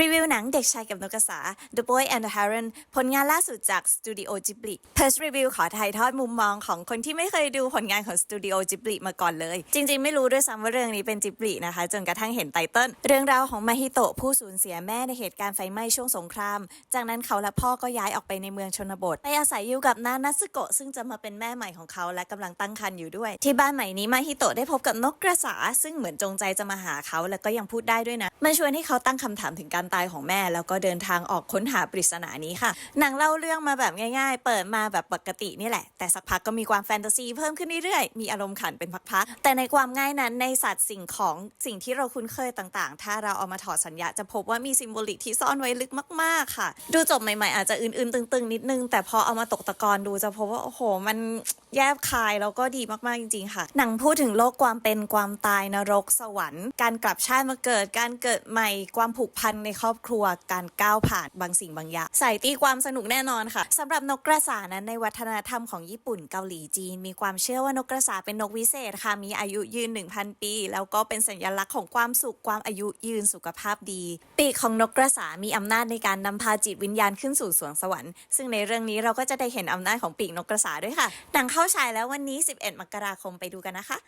รีวิวหนังเด็กชายกับนกกระสา The Boy and the Heron ผลงานล่าสุดจากสตูดิโอจิบลิเพอร์สรีวิวขอถ่ายทอดมุมมองของคนที่ไม่เคยดูผลงานของสตูดิโอจิบลิมาก่อนเลย จริงๆ ไม่รู้ด้วยซ้ำว่าเรื่องนี้เป็นจิบลินะคะ จนกระทั่งเห็นไตเติ้ลเรื่องราวของมาฮิโตะผู้สูญเสียแม่ในเหตุการณ์ไฟไหม้ช่วงสงคราม จากนั้นเขาและพ่อก็ย้ายออกไปในเมืองชนบท ไปอาศัยอยู่กับนานัสึโกะซึ่งจะมาเป็นแม่ใหม่ของเขาและกำลังตั้งครรภ์อยู่ด้วย ที่บ้านใหม่นี้มาฮิโตะได้พบกับนกกระสาซึ่งเหมือนจงใจจะมาหาเขาแล้วก็ยังพูดได้ด้วยนะมันชวนให้เขาตั้งคำถามถึงการตายของแม่ แล้วก็เดินทางออกค้นหาปริศนานี้ค่ะ หนังเล่าเรื่องมาแบบง่าย ๆ เปิดมาแบบปกตินี่แหละ แต่สักพักก็มีความแฟนตาซีเพิ่มขึ้นเรื่อยๆ มีอารมณ์ขันเป็นพักๆ แต่ในความง่ายนั้นในสัตว์สิ่งของสิ่งที่เราคุ้นเคยต่างๆ ถ้าเราเอามาถอดสัญญาจะพบว่ามีซิมโบลิกที่ซ่อนไว้ลึกมากๆค่ะ ดูจบใหม่ๆอาจจะอื่นๆตึงๆนิดนึง แต่พอเอามาตกตะกอนดูจะพบว่าโอ้โห มันแยบคายแล้วก็ดีมากๆจริงๆค่ะ หนังพูดถึงโลกความเป็นความตายนรกสวรรค์ การกลับชาติมาเกิดการเกิดใหม่ความผูกพันในครอบครัวการก้าวผ่านบางสิ่งบางอย่างใส่ตีความสนุกแน่นอนค่ะสำหรับนกกระสานั้นในวัฒนธรรมของญี่ปุ่นเกาหลีจีน มีความเชื่อว่านกกระสาเป็นนกวิเศษค่ะมีอายุยืน 1,000 ปี แล้วก็เป็นสัญลักษณ์ของความสุขความอายุยืนสุขภาพดี ปีกของนกกระสามีอำนาจในการนำพาจิตวิญญาณขึ้นสู่สวงสวรรค์ซึ่งในเรื่องนี้เราก็จะได้เห็นอำนาจของปีกนกกระสาด้วยค่ะหนังเข้าฉายแล้ววันนี้ 11 มกราคมไปดูกันนะคะ